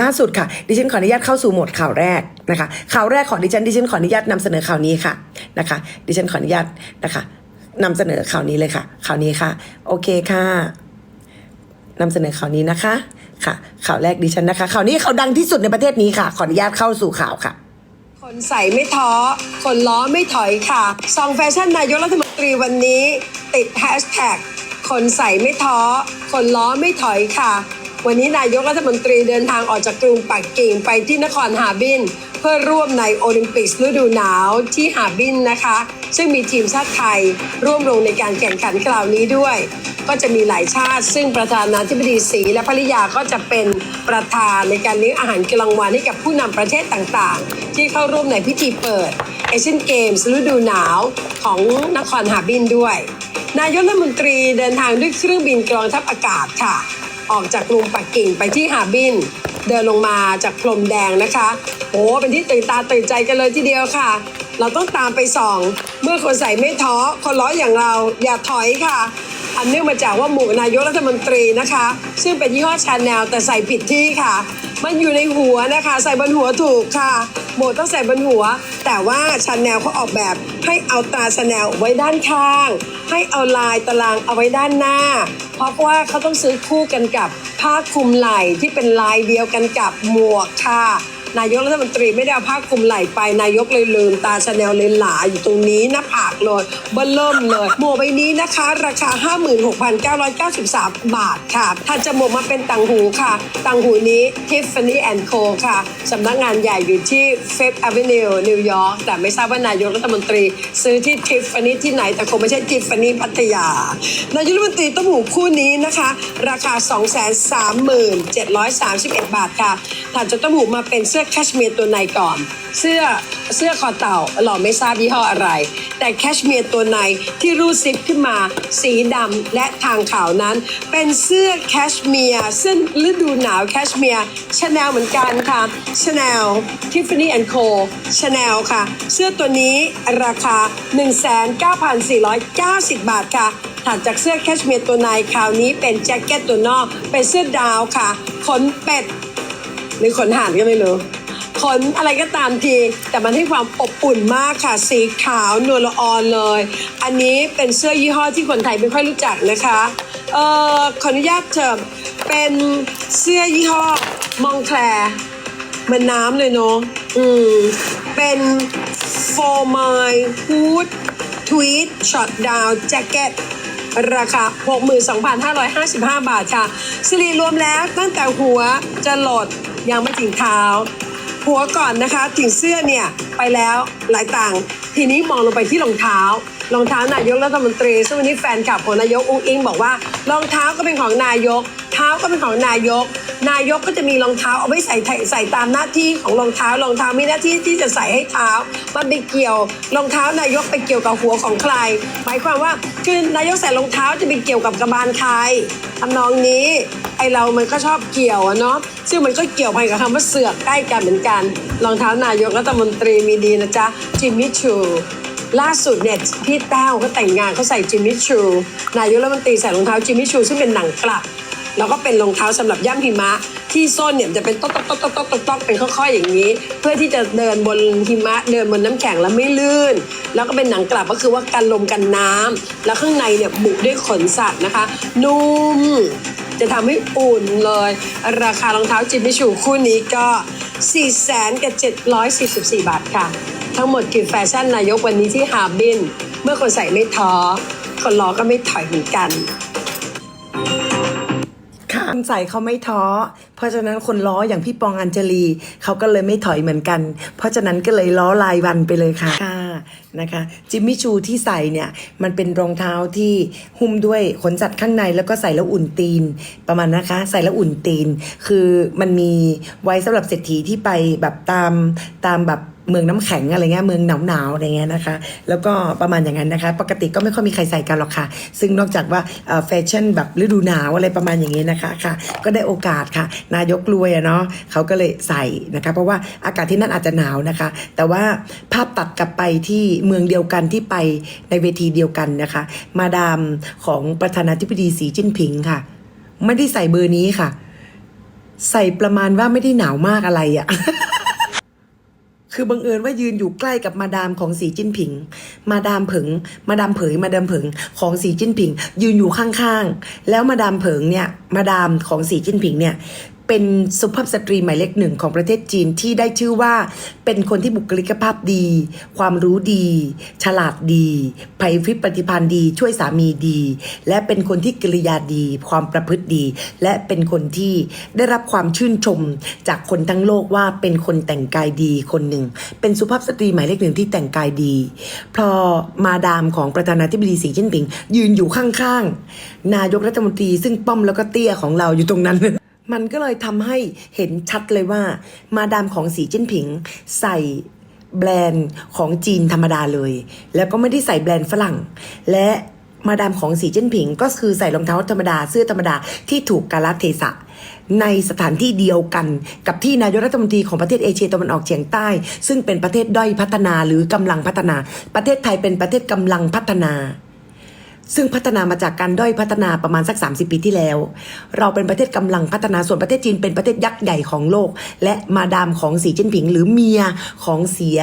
ล่าสุดค่ะ ดิฉันขออนุญาตเข้าสู่โหมดข่าวแรกนะคะ ข่าวแรกของดิฉัน ดิฉันขออนุญาตนำเสนอข่าวนี้ค่ะนะคะ ดิฉันขออนุญาตนะคะนำเสนอข่าวนี้เลยค่ะ ข่าวนี้ค่ะ โอเคค่ะนำเสนอข่าวนี้นะคะ ค่ะ ข่าวแรกดิฉันนะคะ ข่าวนี้ข่าวดังที่สุดในประเทศนี้ค่ะ ขออนุญาตเข้าสู่ข่าวค่ะ คนใส่ไม่ท้อ คนล้อไม่ถอยค่ะ ซองแฟชั่นนายกรัฐมนตรีวันนี้ ติดแฮชแท็กคนใส่ไม่ท้อ คนล้อไม่ถอยค่ะ วันนี้นายกรัฐมนตรีเดินทางออกจากกรุงปักกิ่งไปที่นครฮาร์บิน เพื่อร่วมในโอลิมปิกฤดูหนาวที่ฮาร์บินนะคะ ซึ่งมีทีมชาติไทยร่วมลงในการแข่งขันคราวนี้ด้วย ก็จะมีหลายชาติ ซึ่งประธานาธิบดีศรีและภริยาก็จะเป็นประธานในการเลี้ยงอาหารกลางวันให้กับผู้นำประเทศต่างๆ ที่เข้าร่วมในพิธีเปิดเอเชียนเกมส์ฤดูหนาวของนครฮาร์บินด้วย นายกรัฐมนตรีเดินทางด้วยเครื่องบินกองทัพอากาศค่ะ ออกจากกรุงปักกิ่งไปที่ฮาบิน เดินลงมาจากพรมแดงนะคะโอ้เป็นที่ตื่นตาตื่นใจกันเลยทีเดียวค่ะ เราต้องตามไปส่อง เมื่อคนใส่ไม่ท้อคนล้ออย่างเราอย่าถอยค่ะ อันเนื่องมาจากว่าหมู่นายกรัฐมนตรีนะคะ ซึ่งเป็นยี่ห้อชาแนลแต่ใส่ผิดที่ค่ะ มันอยู่ในหัวนะคะ ใส่บนหัวถูกค่ะ โบต้องใส่บนหัว แต่ว่าชาแนลเขาออกแบบให้เอาตาชาแนลไว้ด้านข้าง ให้เอาลายตารางเอาไว้ด้านหน้า เพราะว่าเขาต้องซื้อคู่กันกับผ้าคลุมไหล่ที่เป็นลายเดียวกันกับหมวกค่ะ นายกรัฐมนตรีไม่ได้เอาผ้าคลุมไหล่ไป นายกเลยลืมตาชาแนลเลยหลาอยู่ตรงนี้หน้าผากเลยเบิ้ลเริ่มเลยหมวกใบนี้นะคะ ราคา 56,993 บาทค่ะถัดจากหมวกมาเป็นต่างหูค่ะ ต่างหูนี้ Tiffany Co ค่ะสำนักงานใหญ่อยู่ที่ Fifth Avenue นิวยอร์กแต่ไม่ทราบว่านายกรัฐมนตรี ซื้อที่ Tiffany ที่ไหนแต่คงไม่ใช่ Tiffany พัทยานายกรัฐมนตรีต้มหูคู่นี้นะคะ ราคา 237,31บาทค่ะถัดจากต้มหูมาเป็นเสื้อแคชเมียร์ตัวในก่อน เสื้อเสื้อคอเต่าเราไม่ทราบยี่ห้ออะไร แต่แคชเมียร์ตัวในที่รูดซิปขึ้นมาสีดำและทางขาวนั้น เป็นเสื้อแคชเมียร์ซึ่งฤดูหนาวแคชเมียร์ชาแนลเหมือนกันค่ะชาแนลทิฟฟานี่แอนด์โคชาแนลค่ะ เสื้อตัวนี้ราคา 19,490 บาทค่ะถัดจากเสื้อแคชเมียร์ตัวในคราวนี้เป็นแจ็คเก็ตตัวนอกเป็นเสื้อดาวค่ะขนเป็ด หรือขนห่านก็ไม่รู้ขนอะไรก็ตามที แต่มันให้ความอบอุ่นมากค่ะ สีขาวนวลละออนเลย อันนี้เป็นเสื้อยี่ห้อที่คนไทยไม่ค่อยรู้จักนะคะ เอ่อขออนุญาตเถอะเป็นเสื้อยี่ห้อมองแคลมือนน้ำเลยเนาะอืม เป็น for my hood tweed shot down jacket ราคา 62,555 บาทค่ะสิริรวมแล้วตั้งแต่หัวจะหลดยังไม่ถึงเท้า หัวก่อนนะคะถึงเสื้อเนี่ยไปแล้วหลายต่าง ทีนี้มองลงไปที่รองเท้ารองเท้านายกรัฐมนตรีซึ่งวันนี้แฟนคลับของนายกอุ้งอิงบอกว่ารองเท้าก็เป็นของนายก เท้าก็เป็นของนายก นายกก็จะมีรองเท้าเอาไว้ใส่ใส่ตามหน้าที่ของรองเท้ารองเท้ามีหน้าที่ที่จะใส่ให้เท้า มันไปเกี่ยวรองเท้านายกไปเกี่ยวกับหัวของใคร หมายความว่าคือนายกใส่รองเท้าจะไปเกี่ยวกับกระบาลใครทำนองนี้ไอเรามันก็ชอบเกี่ยวอะเนาะซึ่งมันก็เกี่ยวไปกับคำว่าเสือกใกล้กันเหมือนกันรองเท้านายกรัฐมนตรีมีดีนะจ๊ะจิมมี่ชูล่าสุดเนี่ยพี่แต้วเขาแต่งงานเขาใส่จิมมี่ชูนายกรัฐมนตรีใส่รองเท้าจิมมี่ชูซึ่งเป็นหนังกลับ แล้วก็เป็นรองเท้าสำหรับย่ำหิมะ ที่ส้นเนี่ยจะเป็นต๊อกต๊อกต๊อกต๊อกต๊อกต๊อกต๊อกเป็นค่อยๆอย่างนี้ เพื่อที่จะเดินบนหิมะเดินบนน้ำแข็งแล้วไม่ลื่น แล้วก็เป็นหนังกลับก็คือว่ากันลมกันน้ำแล้วข้างในเนี่ยบุกด้วยขนสัตว์นะคะ นุ่มจะทำให้อุ่นเลย ราคารองเท้าจิมมี่ชูคู่นี้ก็4แสนกับ744 บาทค่ะ ทั้งหมดคือแฟชั่นนายกวันนี้ที่ฮาบิน เมื่อคนใส่ไม่ท้อ คนรอก็ไม่ถอยเหมือนกัน ค่ะคนใส่เขาไม่ท้อ เพราะฉะนั้นคนล้ออย่างพี่ปองอัญชลีเขาก็เลยไม่ถอยเหมือนกัน เพราะฉะนั้นก็เลยล้อลายวันไปเลยค่ะค่ะนะคะจิมมี่ชูที่ใส่เนี่ยมันเป็นรองเท้าที่หุ้มด้วยขนสัตว์ข้างในแล้วก็ใส่แล้วอุ่นตีนประมาณนะคะ ใส่แล้วอุ่นตีน คือมันมีไว้สำหรับเศรษฐีที่ไปแบบตามตามแบบ เมืองน้ำแข็งอะไรเงี้ยเมืองหนาวๆอะไรเงี้ยนะคะ แล้วก็ประมาณอย่างนั้นนะคะ ปกติก็ไม่ค่อยมีใครใส่กันหรอกค่ะ ซึ่งนอกจากว่าแฟชั่นแบบฤดูหนาวอะไรประมาณอย่างนี้นะคะค่ะ ก็ได้โอกาสค่ะ นายกรวยอะเนาะเขาก็เลยใส่นะคะ เพราะว่าอากาศที่นั่นอาจจะหนาวนะคะ แต่ว่าภาพตัดกลับไปที่เมืองเดียวกันที่ไปในเวทีเดียวกันนะคะ มาดามของประธานาธิบดีสีจิ้นผิงค่ะ ไม่ได้ใส่เบอร์นี้ค่ะ ใส่ประมาณว่าไม่ได้หนาวมากอะไรอะ คือบังเอิญว่ายืนอยู่ใกล้กับมาดามของสีจิ้นผิง มาดามเผิง มาดามเผย มาดามเผิงของสีจิ้นผิง ยืนอยู่ข้างๆ แล้วมาดามเผิงเนี่ย มาดามของสีจิ้นผิงเนี่ย เป็นสุภาพสตรีหมายเลขหนึ่งของประเทศจีนที่ได้ชื่อว่า เป็นคนที่บุคลิกภาพดี ความรู้ดี ฉลาดดีไพพริบปฏิพันธ์ดี ช่วยสามีดี และเป็นคนที่กิริยาดี ความประพฤติดี และเป็นคนที่ได้รับความชื่นชม จากคนทั้งโลกว่าเป็นคนแต่งกายดีคนหนึ่ง เป็นสุภาพสตรีหมายเลขหนึ่งที่แต่งกายดี พอมาดามของประธานาธิบดีสีจิ้นผิง ยืนอยู่ข้างๆนายกรัฐมนตรีซึ่งป้อมแล้วก็เตี้ยของเราอยู่ตรงนั้น มันก็เลยทำให้เห็นชัดเลยว่า มาดามของสีจิ้นผิง ใส่แบรนด์ของจีนธรรมดาเลย แล้วก็ไม่ได้ใส่แบรนด์ฝรั่ง และมาดามของสีจิ้นผิง ก็คือใส่รองเท้าธรรมดาเสื้อธรรมดาที่ถูกกาลเทศะ ในสถานที่เดียวกันกับที่นายกรัฐมนตรีของประเทศเอเชียตะวันออกเฉียงใต้ ซึ่งเป็นประเทศด้อยพัฒนาหรือกำลังพัฒนา ประเทศไทยเป็นประเทศกำลังพัฒนา ซึ่งพัฒนามาจากการด้อยพัฒนาประมาณสัก 30 ปีที่แล้ว เราเป็นประเทศกำลังพัฒนาส่วนประเทศจีนเป็นประเทศยักษ์ใหญ่ของโลก และมาดามของสีจิ้นผิง หรือเมียของเสีย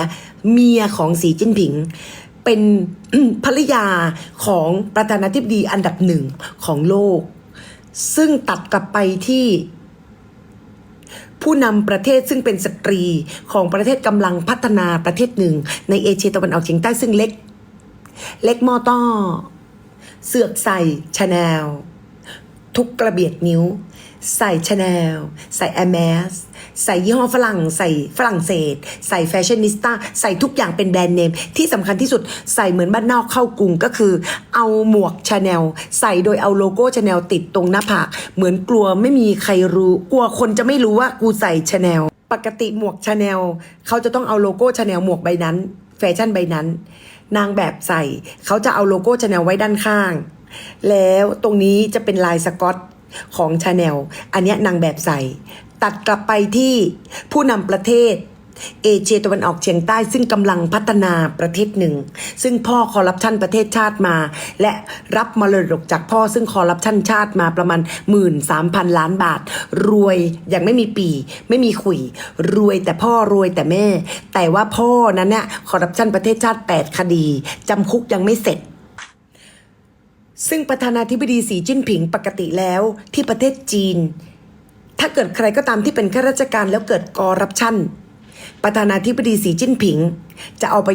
เมียของสีจิ้นผิง เป็นภรรยาของประธานาธิบดีอันดับหนึ่งของโลก ซึ่งตัดกลับไปที่ผู้นำประเทศซึ่งเป็นสตรีของประเทศกำลังพัฒนาประเทศหนึ่ง ในเอเชียตะวันออกเฉียงใต้ซึ่งเล็ก เล็กมอต้อ เสือกใส่ชาแนลทุกกระเบียดนิ้ว ใส่ชาแนลใส่แอม s สใส่ยี่ห้อฝรั่ง ใส่ฝรั่งเศส ใส่แฟชั่นนิสต้าใส่ทุกอย่างเป็นแบรนด์เนม ที่สำคัญที่สุดใส่เหมือนบ้านนอกเข้ากรุงก็คือ เอาหมวกชาแนลใส่โดยเอาโลโก้ชาแนลติดตรงหน้าผาก เหมือนกลัวไม่มีใครรู้ กลัวคนจะไม่รู้ว่ากูใส่ชาแนลปกติหมวกชาแนลเขาจะต้องเอาโลโก้ชาแนลหมวกใบนั้น แฟชั่นใบนั้น นางแบบใส่ เขาจะเอาโลโก้ชาแนลไว้ด้านข้าง แล้วตรงนี้จะเป็นลายสกอตของชาแนลอันนี้นางแบบใส่ ตัดกลับไปที่ผู้นำประเทศ เอเชียตะวันออกเฉียงใต้ซึ่งกำลังพัฒนาประเทศหนึ่ง ซึ่งพ่อคอร์รัปชันประเทศชาติมา และรับมรดกจากพ่อซึ่งคอร์รัปชันชาติมาประมาณหมื่นสามพันล้านบาท รวยอย่างไม่มีปี ไม่มีขุย รวยแต่พ่อรวยแต่แม่ แต่ว่าพ่อนั้นเนี่ยคอร์รัปชันประเทศชาติ 8 คดีจำคุกยังไม่เสร็จซึ่งประธานาธิบดีสีจิ้นผิงปกติแล้วที่ประเทศจีน ถ้าเกิดใครก็ตามที่เป็นข้าราชการแล้วเกิดกอร์รัปชัน ประธานาธิบดีสีจิ้นผิง จะเอาไป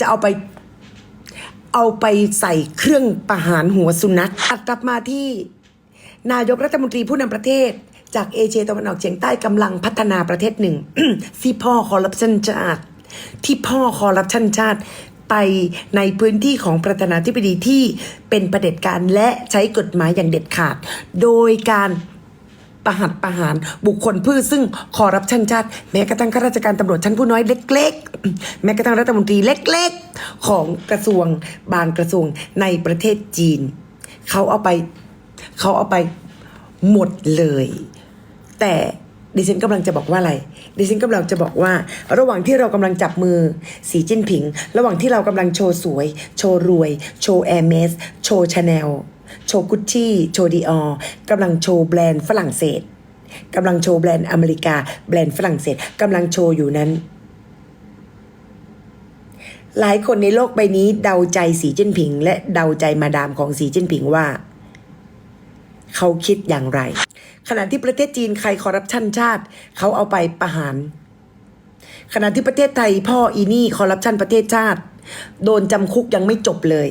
จะเอาไปเอาไปใส่เครื่องประหารหัวสุนัขตัดกลับมาที่นายกรัฐมนตรีผู้นำประเทศ จากเอเชียตะวันออกเฉียงใต้กำลังพัฒนาประเทศหนึ่งที่พ่อคอร์รัปชันชาติ ที่พ่อคอร์รัปชันชาติไปในพื้นที่ของประธานาธิบดีที่เป็นประเด็จการและใช้กฎหมายอย่างเด็ดขาด โดยการ ประหัตประหาร บุคคลผู้ซึ่งคอร์รัปชันชาติ แม้กระทั่งข้าราชการตำรวจชั้นผู้น้อยเล็ก ๆ แม้กระทั่งรัฐมนตรีเล็ก ๆ ของกระทรวงบางกระทรวงในประเทศจีน เขาเอาไปเขาเอาไปหมดเลย แต่ดิฉันกำลังจะบอกว่าอะไร ดิฉันกำลังจะบอกว่า ระหว่างที่เรากำลังจับมือสีจิ้นผิง ระหว่างที่เรากำลังโชว์สวย โชว์รวย โชว์แอร์เมส โชว์ชาแนล โชว์กุชชี่ โชว์ดีออกำลังโชว์แบรนด์ฝรั่งเศสกำลังโชว์แบรนด์อเมริกา แบรนด์ฝรั่งเศสกำลังโชว์อยู่นั้น หลายคนในโลกใบนี้เดาใจสีจิ้นผิง และเดาใจมาดามของสีจิ้นผิงว่า เขาคิดอย่างไร ขณะที่ประเทศจีนใครคอร์รัปชันชาติ เขาเอาไปประหาร ขณะที่ประเทศไทยพ่ออีนี่คอร์รัปชันประเทศชาติ โดนจำคุกยังไม่จบเลย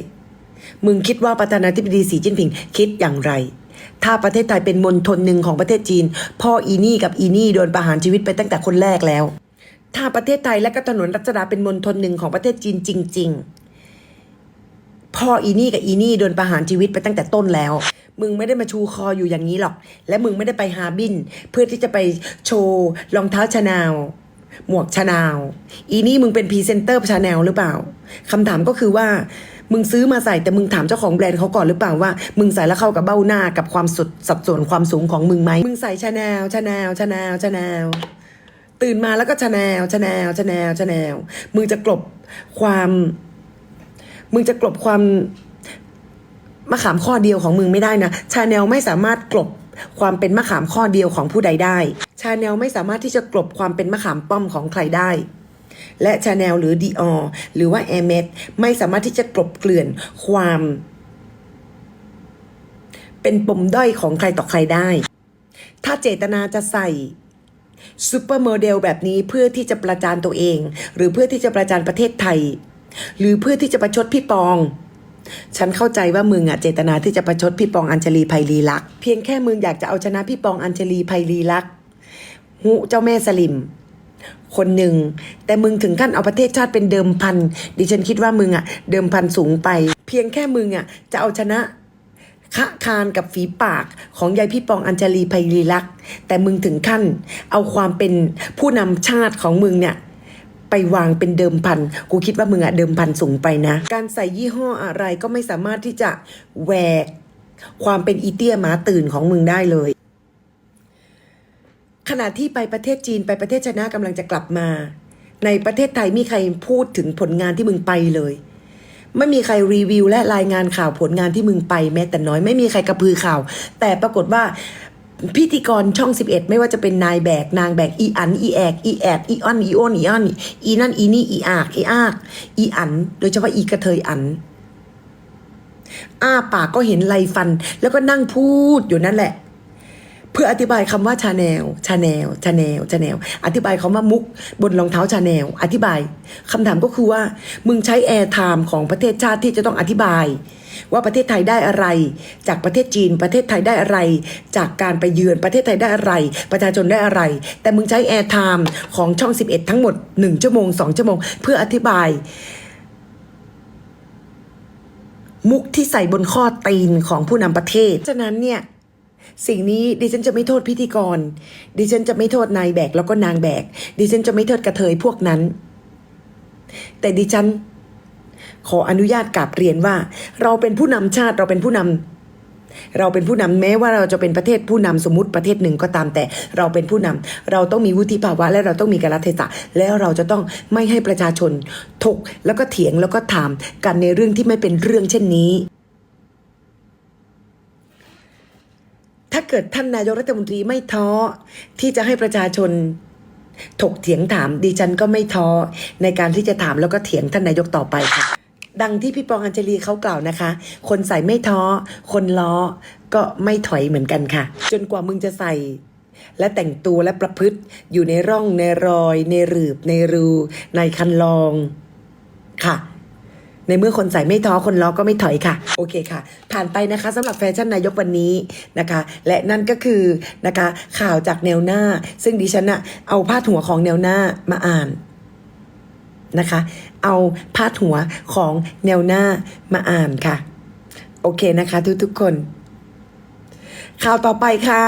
มึงคิดว่าประธานาธิบดีสีจิ้นผิงคิดอย่างไร ถ้าประเทศไทยเป็นมณฑลหนึ่งของประเทศจีน พ่ออีนี่กับอีนี่โดนประหารชีวิตไปตั้งแต่คนแรกแล้ว ถ้าประเทศไทยและก็ถนนรัชดาเป็นมณฑลหนึ่งของประเทศจีนจริง ๆ พ่ออีนี่กับอีนี่โดนประหารชีวิตไปตั้งแต่ต้นแล้ว มึงไม่ได้มาชูคออยู่อย่างนี้หรอก และมึงไม่ได้ไปฮาร์บิน เพื่อที่จะไปโชว์รองเท้าชาแนลหมวกชาแนลอีนี่มึงเป็นพรีเซนเตอร์ชาแนลหรือเปล่าคำถามก็คือว่า มึงซื้อมาใส่แต่มึงถามเจ้าของแบรนด์เขาก่อนหรือเปล่าว่า มึงใส่แล้วเข้ากับเบ้าหน้ากับความสุดสัดส่วนความสูงของมึงไหมมึงใส่ชาแนลชาแนลชาแนลชาแนลตื่นมาแล้วก็ชาแนลชาแนลชาแนลชาแนลมึงจะกลบความ มึงจะกลบความมะขามข้อเดียวของมึงไม่ได้นะชาแนลไม่สามารถกลบความเป็นมะขามข้อเดียวของผู้ใดได้ ชาแนลไม่สามารถที่จะกลบความเป็นมะขามป้อมของใครได้ และชาแนลหรือดีออหรือว่าแอร์เมไม่สามารถที่จะกลบเกลื่อนความ เป็นปมด้อยของใครต่อใครได้ ถ้าเจตนาจะใส่ซูเปอร์โมเดลแบบนี้เพื่อที่จะประจานตัวเอง หรือเพื่อที่จะประจานประเทศไทย หรือเพื่อที่จะประชดพี่ปอง ฉันเข้าใจว่ามึงอะเจตนาที่จะประชดพี่ปองอัญชลีไพลีลักษ์เพียงแค่มึงอยากจะเอาชนะพี่ปองอัญชลีไพลีลักษ์หุเจ้าแม่สลิม คนหนึ่ง แต่มึงถึงขั้นเอาประเทศชาติเป็นเดิมพัน ดิฉันคิดว่ามึงอะเดิมพันสูงไป เพียงแค่มึงอะจะเอาชนะคะคานกับฝีปากของยายพี่ปองอัญชลีไพลีลักษณ์แต่มึงถึงขั้น เอาความเป็นผู้นำชาติของมึงเนี่ยไปวางเป็นเดิมพัน กูคิดว่ามึงอะเดิมพันสูงไปนะ การใส่ยี่ห้ออะไรก็ไม่สามารถที่จะแหวกความเป็นอีเตี้ยหมาตื่นของมึงได้เลย ขณะที่ไปประเทศจีนไปประเทศชนะกำลังจะกลับมา ในประเทศไทยมีใครพูดถึงผลงานที่มึงไปเลย ไม่มีใครรีวิวและรายงานข่าวผลงานที่มึงไปแม้แต่น้อยไม่มีใครกระพือข่าว แต่ปรากฏว่าพิธีกรช่อง 11 ไม่ว่าจะเป็นนายแบก นางแบก อีอัน อีแอกอีแอดอีออนอีโอนอีออนอีนั่นอีนี่อีอากอีอากอีอัน โดยเฉพาะอีกระเทยอัน อ้าปากก็เห็นไรฟัน แล้วก็นั่งพูดอยู่นั่นแหละ เพื่ออธิบายคำว่าชาแนลชาแนลชาแนลชาแนลอธิบายคำว่ามุกบนรองเท้าชาแนลอธิบายคำถามก็คือว่า มึงใช้แอร์ไทม์ของประเทศชาติที่จะต้องอธิบาย ว่าประเทศไทยได้อะไร จากประเทศจีน ประเทศไทยได้อะไร จากการไปเยือนประเทศไทยได้อะไร ประชาชนได้อะไร แต่มึงใช้แอร์ไทม์ของช่อง 11 ทั้งหมด 1 ชั่วโมง 2 ชั่วโมง เพื่ออธิบายมุกที่ใส่บนข้อตีนของผู้นำประเทศ ฉะนั้นเนี่ย สิ่งนี้ดิฉันจะไม่โทษพิธีกร ดิฉันจะไม่โทษนายแบกแล้วก็นางแบก ดิฉันจะไม่โทษกระเทยพวกนั้น แต่ดิฉัน ขออนุญาตกราบเรียนว่า เราเป็นผู้นำชาติเราเป็นผู้นำเราเป็นผู้นำแม้ว่าเราจะเป็นประเทศผู้นำสมมติประเทศหนึ่งก็ตามแต่ เราเป็นผู้นำเราต้องมีวุฒิภาวะ และเราต้องมีกาลเทศะแล้วเราจะต้องไม่ให้ประชาชนถกแล้วก็เถียงแล้วก็ถามกันในเรื่องที่ไม่เป็นเรื่องเช่นนี้ ถ้าเกิดท่านนายกรัฐมนตรีไม่ท้อที่จะให้ประชาชนถกเถียงถามดิฉันก็ไม่ท้อในการที่จะถามแล้วก็เถียงท่านนายกต่อไปค่ะ ดังที่พี่ปองอัญเชลีเขากล่าวนะคะ คนใส่ไม่ท้อ คนล้อก็ไม่ถอยเหมือนกันค่ะ จนกว่ามึงจะใส่ และแต่งตัวและประพฤติอยู่ในร่องในรอย ในหลืบในรู ในคันลองค่ะ ในเมื่อคนใส่ไม่ท้อคนล้อก็ไม่ถอยค่ะ โอเคค่ะ ผ่านไปนะคะสำหรับแฟชั่นนายกวันนี้นะคะ และนั่นก็คือนะคะข่าวจากแนวหน้า ซึ่งดิฉันอะเอาพาดหัวของแนวหน้ามาอ่านนะคะ เอาพาดหัวของแนวหน้ามาอ่านค่ะ โอเคนะคะทุกทุกๆคน ข่าวต่อไปค่ะ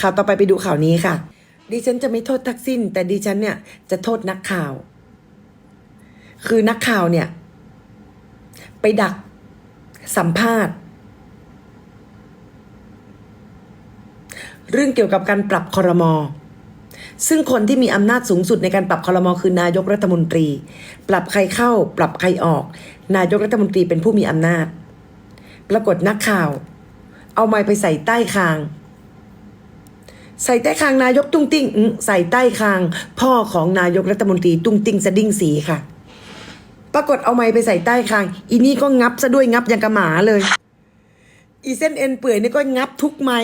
ข่าวต่อไปไปดูข่าวนี้ค่ะ ดิฉันจะไม่โทษทักษิณแต่ดิฉันเนี่ยจะโทษนักข่าว คือนักข่าวเนี่ย ไปดักสัมภาษณ์ เรื่องเกี่ยวกับการปรับคอรมอซึ่งคนที่มีอำนาจสูงสุดในการปรับคอรมอคือนายกรัฐมนตรี ปรับใครเข้า ปรับใครออก นายกรัฐมนตรีเป็นผู้มีอำนาจ ปรากฏนักข่าว เอาไม้ไปใส่ใต้คาง ใส่ใต้คางนายกตุ้งติ้งใส่ใต้คาง พ่อของนายกรัฐมนตรีตุ้งติ้งสะดิ้งสีค่ะ ปรากฏเอาไม้ไปใส่ใต้คาง อีนี่ก็งับซะด้วยงับอย่างกระหมาเลย อีเส้นเอ็นเปื่อยนี่ก็งับทุกไม้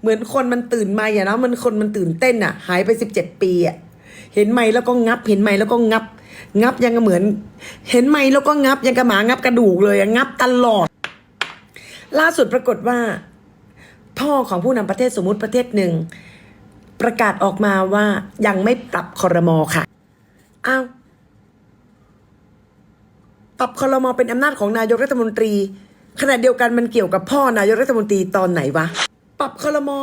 เหมือนคนมันตื่นไม้อะนะมันคนมันตื่นเต้นอะหายไปสิบเจ็ดปีอะเห็นไม้แล้วก็งับ เห็นไม้แล้วก็งับ งับยังเหมือน เห็นไม้แล้วก็งับยังกระหมางับกระดูกเลยอะงับตลอด ล่าสุดปรากฏว่า พ่อของผู้นำประเทศสมมุติประเทศหนึ่งประกาศออกมาว่ายังไม่ปรับคอรมอค่ะ อ้าว ปรับคอรมอเป็นอำนาจของนายกรัฐมนตรี ขณะเดียวกันมันเกี่ยวกับพ่อนายกรัฐมนตรีตอนไหนวะ ปรับคอรมอ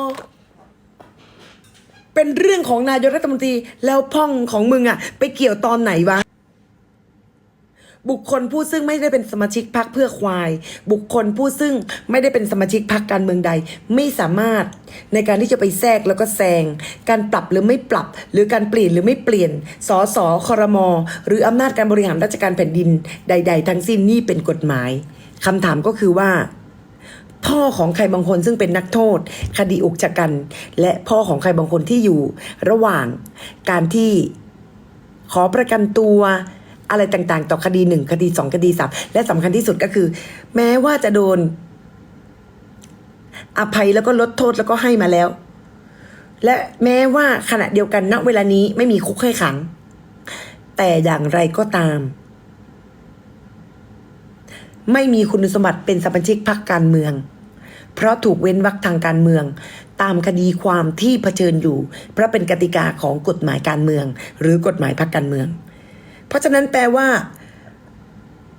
เป็นเรื่องของนายกรัฐมนตรีแล้วพ่องของมึงอะไปเกี่ยวตอนไหนวะ บุคคลผู้ซึ่งไม่ได้เป็นสมาชิกพรรคเพื่อควาย บุคคลผู้ซึ่งไม่ได้เป็นสมาชิกพรรคการเมืองใด ไม่สามารถในการที่จะไปแทรกแล้วก็แซงการปรับหรือไม่ปรับ หรือการเปลี่ยนหรือไม่เปลี่ยนสอสอคอรมอหรืออำนาจการบริหารราชการแผ่นดินใด ๆ ทั้งสิ้นนี่เป็นกฎหมายคำถามก็คือว่าพ่อของใครบางคนซึ่งเป็นนักโทษ คดีอุกชะกัน และพ่อของใครบางคนที่อยู่ ระหว่างการที่ขอประกันตัว อะไรต่างๆ ต่อคดีหนึ่งคดีสองคดีสามและสำคัญที่สุดก็คือ แม้ว่าจะโดน อภัยแล้วก็ลดโทษแล้วก็ให้มาแล้ว และแม้ว่าขณะเดียวกันณเวลานี้ไม่มีคุกให้ขัง แต่อย่างไรก็ตาม ไม่มีคุณสมบัติเป็นสมาชิกพรรคการเมือง เพราะถูกเว้นวรรคทางการเมืองตามคดีความที่เผชิญอยู่ เพราะเป็นกติกาของกฎหมายการเมือง หรือกฎหมายพรรคการเมือง เพราะฉะนั้นแปลว่า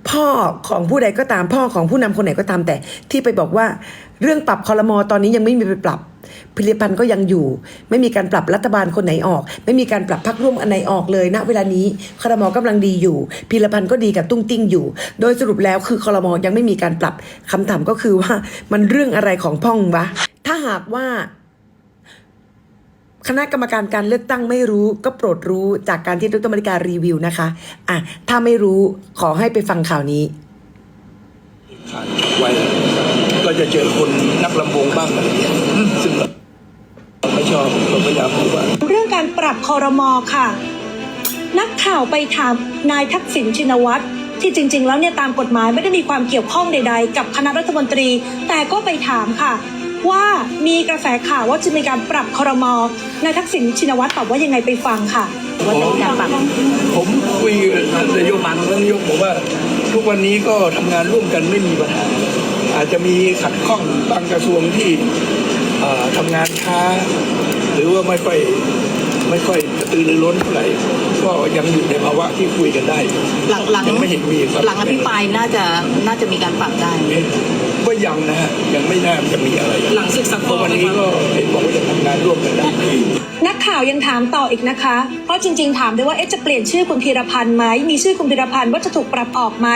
พ่อของผู้ใดก็ตาม พ่อของผู้นำคนไหนก็ตามแต่ ที่ไปบอกว่า เรื่องปรับคอรมอตอนนี้ยังไม่มีไปปรับผลิตภัณฑ์ก็ยังอยู่ ไม่มีการปรับรัฐบาลคนไหนออก ไม่มีการปรับพักร่วมอันไหนออกเลยณเวลานี้คอรมอกำลังดีอยู่พิรพันธ์ก็ดีกับตุ้งติ้งอยู่ โดยสรุปแล้วคือคอรมอยังไม่มีการปรับคำถามก็คือว่ามันเรื่องอะไรของพ่องวะถ้าหากว่า คณะกรรมการการเลือกตั้งไม่รู้ก็โปรดรู้จากการที่ดรมาริการรีวิวนะคะอะถ้าไม่รู้ขอให้ไปฟังข่าวนี้ขาดไว้ก็จะเจอคนนักลำวงบ้างอะไรอย่างเงี้ยซึ่งเราไม่ชอบเราพยายามพูดว่า เรื่องการปรับคอรมอค่ะ นักข่าวไปถามนายทักษิณชินวัตรที่จริง ๆ แล้วเนี่ยตามกฎหมายไม่ได้มีความเกี่ยวข้องใด ๆ กับคณะรัฐมนตรี แต่ก็ไปถามค่ะ ว่ามีกระแสข่าวว่าจะมีการปรับคอรมอนายทักษิณชินวัตรตอบว่ายังไงไปฟังค่ะว่าจะมีการปรับผมคุยกับนายกมันนายกบอกว่า ทุกวันนี้ก็ทำงานร่วมกันไม่มีปัญหาอาจจะมีขัดข้องบางกระทรวงที่เอ่อทำงานช้า หรือว่าไม่ค่อย ไม่ค่อยกระตือรือร้นเท่าไหร่ก็ยังอยู่ในภาวะที่คุยกันได้ หลังหลังยังไม่เห็นมีครับหลังอภิปรายน่าจะน่าจะมีการปรับได้ก็ยังนะฮะยังไม่น่าจะมีอะไร หลังศึกสักเพราะวันนี้ก็เห็นบอกว่าจะทำงานร่วมกันได้นักข่าวยังถามต่ออีกนะคะ เพราะจริง ๆ ถามด้วยว่าเอ๊ะจะเปลี่ยนชื่อคุณธีรพันธ์ไหมมีชื่อคุณธีรพันธ์ว่าจะถูกปรับออกไหม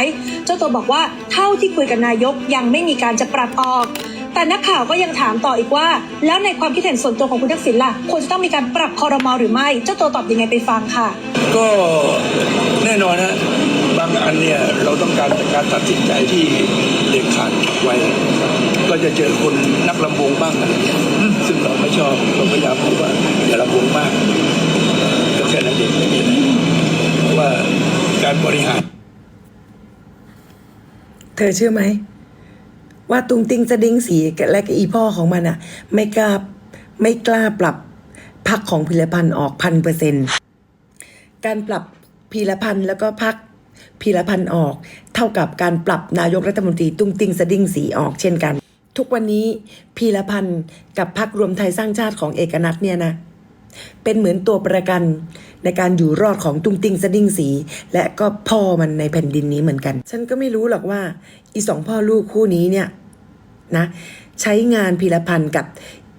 เจ้าตัวบอกว่าเท่าที่คุยกับนายกยังไม่มีการจะปรับออก แต่นักข่าวก็ยังถามต่ออีกว่า แล้วในความคิดเห็นส่วนตัวของคุณทักษิณล่ะควรจะต้องมีการปรับคอรมอหรือไม่เจ้าตัวตอบยังไงไปฟังค่ะ ก็แน่นอนฮะบางอันเนี่ยเราต้องการการตัดสินใจที่เด็ดขาดไว้ ก็จะเจอคนนักลำวงบ้างอะไรอย่างเงี้ยซึ่งเราไม่ชอบเราพยายามพูดว่าอย่าลำวงมากก็แค่นั้นเองไม่มีอะไรเพราะว่าการบริหาร เธอเชื่อไหม ว่าตุงติงสะดิ้งสีและก็อีพ่อของมันอะไม่กล้าไม่กล้าปรับพักของพิรพันธ์ออกพันเปอร์เซ็นการปรับพีรพันธ์แล้วก็พักพีรพันธ์ออก เท่ากับการปรับนายกรัฐมนตรีตุ้งติงสะดิ้งสีออกเช่นกัน ทุกวันนี้พีรพันธ์กับพักรวมไทยสร้างชาติของเอกนัทเนี่ยนะเป็นเหมือนตัวประกันในการอยู่รอดของตุ้งติงสะดิ้งสี และก็พ่อมันในแผ่นดินนี้เหมือนกัน ฉันก็ไม่รู้หรอกว่า อีสองพ่อลูกคู่นี้เนี่ย นะใช้งานพีรพันธ์กับ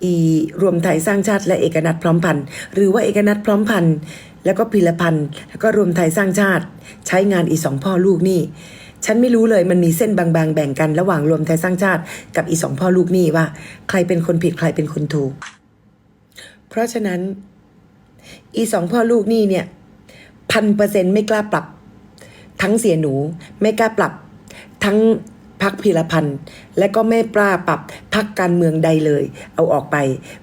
อีรวมไทยสร้างชาติและเอกนัทพร้อมพันธ์หรือว่าเอกนัทพร้อมพันธ์แล้วก็พีรพันธ์แล้วก็รวมไทยสร้างชาติ ใช้งานอีสองพ่อลูกนี่ ฉันไม่รู้เลยมันมีเส้นบางๆ แบ่งกันระหว่างรวมไทยสร้างชาติ กับอีสองพ่อลูกนี่ว่า ใครเป็นคนผิดใครเป็นคนถูก เพราะฉะนั้น อีสองพ่อลูกนี่เนี่ยพันเปอร์เซ็นต์ไม่กล้าปรับ ทั้งเสียหนูไม่กล้าปรับ ทั้ง พักพีรพันธ์ และก็ไม่กล้าปรับพักการเมืองใดเลย เอาออกไป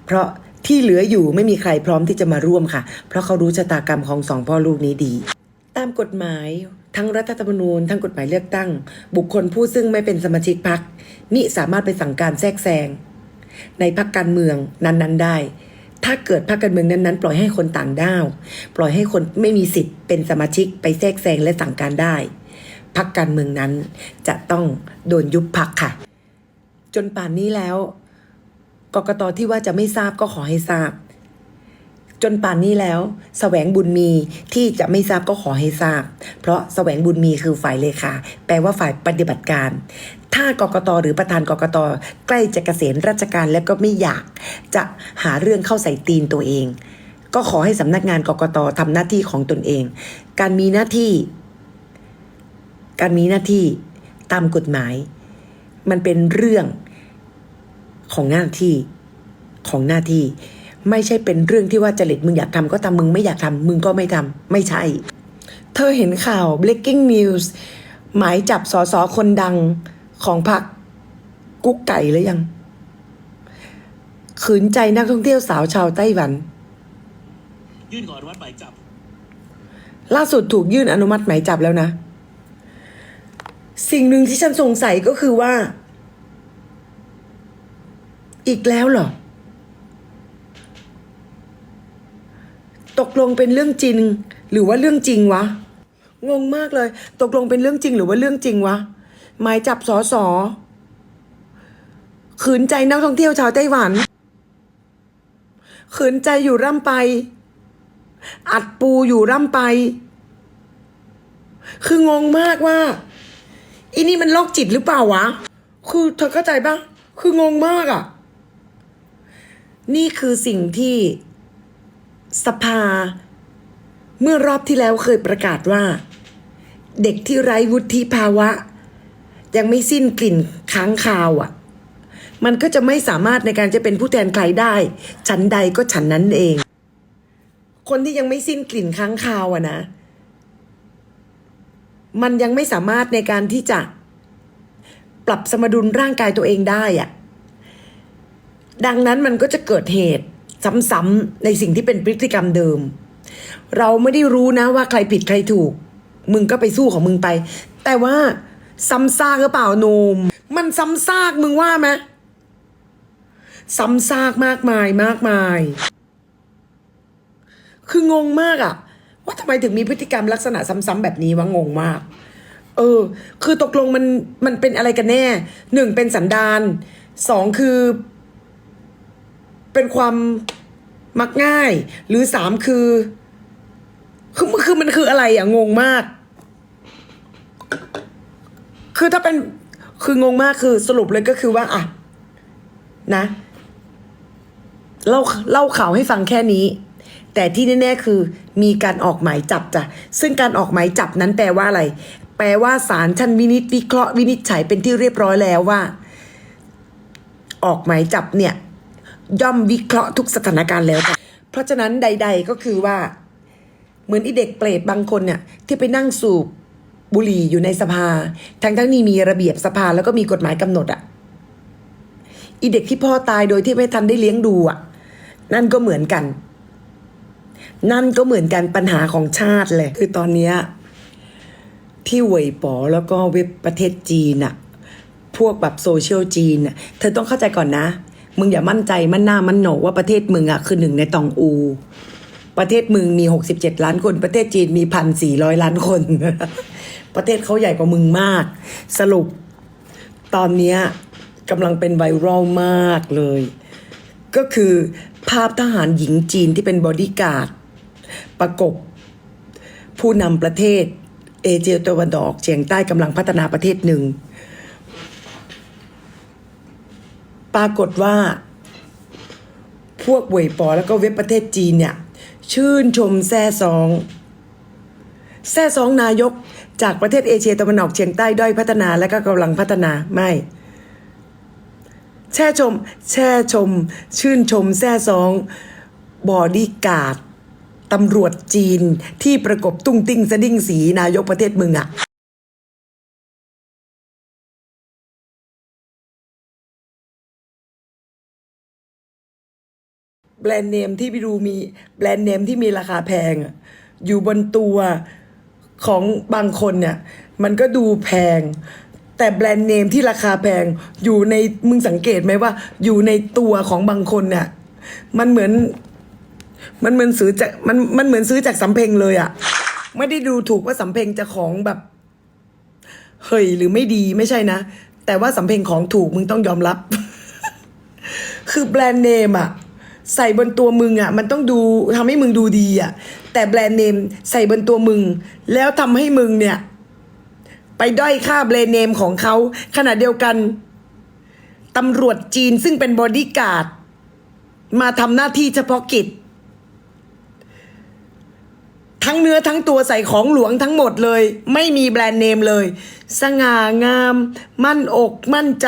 เพราะที่เหลืออยู่ไม่มีใครพร้อมที่จะมาร่วมค่ะ เพราะเขารู้ชะตากรรมของสองพ่อลูกนี้ดี ตามกฎหมายทั้งรัฐธรรมนูญ ทั้งกฎหมายเลือกตั้ง บุคคลผู้ซึ่งไม่เป็นสมาชิกพักมิสามารถไปสั่งการแทรกแซงในพักการเมืองนั้นๆได้ ถ้าเกิดพรรคการเมืองนั้นๆ ปล่อยให้คนต่างด้าว ปล่อยให้คนไม่มีสิทธิ์เป็นสมาชิกไปแทรกแซงและสั่งการได้ พรรคการเมืองนั้น จะต้องโดนยุบพักค่ะ จนป่านนี้แล้วกกตที่ว่าจะไม่ทราบก็ขอให้ทราบ จนป่านนี้แล้วแสวงบุญมีที่จะไม่ทราบก็ขอให้ทราบ เพราะแสวงบุญมีคือฝ่ายเลขาแปลว่าฝ่ายปฏิบัติการ ถ้ากกตหรือประธานกกตใกล้จะเกษียณราชการแล้วก็ไม่อยาก จะหาเรื่องเข้าใส่ตีนตัวเอง ก็ขอให้สำนักงานกกตทำหน้าที่ของตนเอง การมีหน้าที่ การมีหน้าที่ตามกฎหมาย มันเป็นเรื่องของหน้าที่ของหน้าที่ ไม่ใช่เป็นเรื่องที่ว่าจริตมึงอยากทำก็ทำมึงไม่อยากทำมึงก็ไม่ทำไม่ใช่ เธอเห็นข่าว breaking news หมายจับสสคนดังของพรรคกุ๊กไก่หรือยัง ขืนใจนักท่องเที่ยวสาวชาวไต้หวัน ยื่นขออนุมัติหมายจับ ล่าสุดถูกยื่นอนุมัติหมายจับแล้วนะ สิ่งหนึ่งที่ฉันสงสัยก็คือว่า อีกแล้วเหรอ ตกลงเป็นเรื่องจริง หรือว่าเรื่องจริงวะ งงมากเลย ตกลงเป็นเรื่องจริง หรือว่าเรื่องจริงวะ หมายจับสอสอขืนใจนักท่องเที่ยวชาวไต้หวัน ขืนใจอยู่ร่ำไป อัดปูอยู่ร่ำไป คืองงมากว่า อีนี่มันโรคจิตหรือเปล่าวะ คือเธอเข้าใจปะคืองงมากอะ่ะ นี่คือสิ่งที่สภา เมื่อรอบที่แล้วเคยประกาศว่า เด็กที่ไร้วุฒิภาวะ ยังไม่สิ้นกลิ่นค้างคาวอะ่ะ มันก็จะไม่สามารถในการจะเป็นผู้แทนใครได้ ฉันใดก็ฉันนั้นเอง คนที่ยังไม่สิ้นกลิ่นค้างคาวอะนะ มันยังไม่สามารถในการที่จะปรับสมดุลร่างกายตัวเองได้อะดังนั้นมันก็จะเกิดเหตุซ้ำๆในสิ่งที่เป็นพฤติกรรมเดิม เราไม่ได้รู้นะว่าใครผิดใครถูก มึงก็ไปสู้ของมึงไป แต่ว่าซ้ำซากหรือเปล่าโนม มันซ้ำซากมึงว่าไหมซ้ำซากมากมายมากมาย คืองงมากอะ ว่าทำไมถึงมีพฤติกรรมลักษณะซ้ำๆแบบนี้วะงงมาก เออ คือตกลงมันมันเป็นอะไรกันแน่หนึ่งเป็นสันดานสองคือ เป็นความมักง่าย หรือสามคือ คือมันคือมันคืออะไรอะงงมาก คือถ้าเป็นคืองงมากคือสรุปเลยก็คือว่าอะนะเล่าเล่าข่าวให้ฟังแค่นี้ แต่ที่แน่ๆคือมีการออกหมายจับจ้ะซึ่งการออกหมายจับนั้นแปลว่าอะไร แปลว่าศาลชั้นวินิจวิเคราะห์วินิจฉัยเป็นที่เรียบร้อยแล้วว่า ออกหมายจับเนี่ย ย่อมวิเคราะห์ทุกสถานการณ์แล้วจ้ะเพราะฉะนั้นใด ๆก็คือว่า เหมือนอีเด็กเปรตบางคนเนี่ย ที่ไปนั่งสูบบุหรี่อยู่ในสภา ทั้งทั้งนี้มีระเบียบสภาแล้วก็มีกฎหมายกำหนดอะอีเด็กที่พ่อตายโดยที่ไม่ทันได้เลี้ยงดูอะนั่นก็เหมือนกัน นั่นก็เหมือนกันปัญหาของชาติเลยคือตอนเนี้ยที่เหวยป๋อแล้วก็เว็บประเทศจีนอะพวกแบบโซเชียลจีนอะเธอต้องเข้าใจก่อนนะ มึงอย่ามั่นใจมั่นหน้ามั่นโหนกว่าประเทศมึงอะคือหนึ่งในตองอู ประเทศมึงมีหกสิบเจ็ดล้านคน ประเทศจีนมีพันสี่ร้อยล้านคน ประเทศเขาใหญ่กว่ามึงมาก สรุป ตอนเนี้ยกำลังเป็นไวรัลมากเลย ก็คือภาพทหารหญิงจีนที่เป็นบอดี้การ์ด ประกบ ผู้นำประเทศ เอเชียตะวันออกเฉียงใต้กำลังพัฒนาประเทศหนึ่ง ปรากฏว่า พวกเวยปอแล้วก็เว็บประเทศจีนเนี่ย ชื่นชมแซ่ซองแซ่ซองนายกจากประเทศเอเชียตะวันออกเฉียงใต้ด้อยพัฒนาและก็กำลังพัฒนาไม่แช่ชม แช่ชม ชื่นชม แซ่ซอง บอดี้การ์ด ตำรวจจีนที่ประกบตุ้งติ้งสะดิ้งสีนายกประเทศมึงอะแบรนด์เนมที่ไปดูมีแบรนด์เนมที่มีราคาแพง อยู่บนตัวของบางคนเนี่ย มันก็ดูแพง แต่แบรนด์เนมที่ราคาแพงอยู่ในมึงสังเกตไหมว่า อยู่ในตัวของบางคนเนี่ยมันเหมือน มันเหมือนซื้อจากมันมันเหมือนซื้อจากสำเพ็งเลยอะไม่ได้ดูถูกว่าสำเพ็งจะของแบบเฮ้ยหรือไม่ดีไม่ใช่นะ แต่ว่าสำเพ็งของถูกมึงต้องยอมรับ คือแบรนด์เนมอะใส่บนตัวมึงอะมันต้องดูทำให้มึงดูดีอะแต่แบรนด์เนมใส่บนตัวมึง แล้วทำให้มึงเนี่ย ไปด้อยค่าแบรนด์เนมของเขาขณะเดียวกันตำรวจจีนซึ่งเป็นบอดี้การ์ดมาทำหน้าที่เฉพาะกิจ ทั้งเนื้อทั้งตัวใส่ของหลวงทั้งหมดเลย ไม่มีแบรนด์เนมเลย สง่างาม มั่นอกมั่นใจ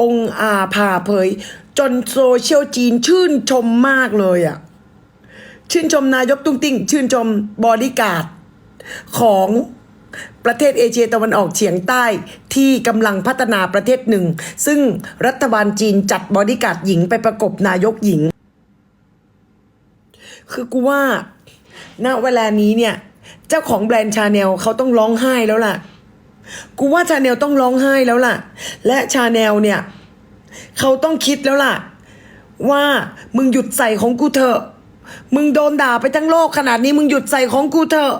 องค์อาผ่าเผย จนโซเชียลจีนชื่นชมมากเลยอะ ชื่นชมนายกตุ้งติ้ง ชื่นชมบอดี้การ์ดของประเทศเอเชียตะวันออกเฉียงใต้ที่กำลังพัฒนาประเทศหนึ่ง ซึ่งรัฐบาลจีนจัดบอดี้การ์ดหญิงไปประกบนายกหญิง คือกูว่า ณเวลานี้เนี่ย เจ้าของแบรนด์ชาแนลเขาต้องร้องไห้แล้วล่ะ กูว่าชาแนลต้องร้องไห้แล้วล่ะ และชาแนลเนี่ยเขาต้องคิดแล้วล่ะ ว่ามึงหยุดใส่ของกูเถอะ มึงโดนด่าไปทั้งโลกขนาดนี้มึงหยุดใส่ของกูเถอะ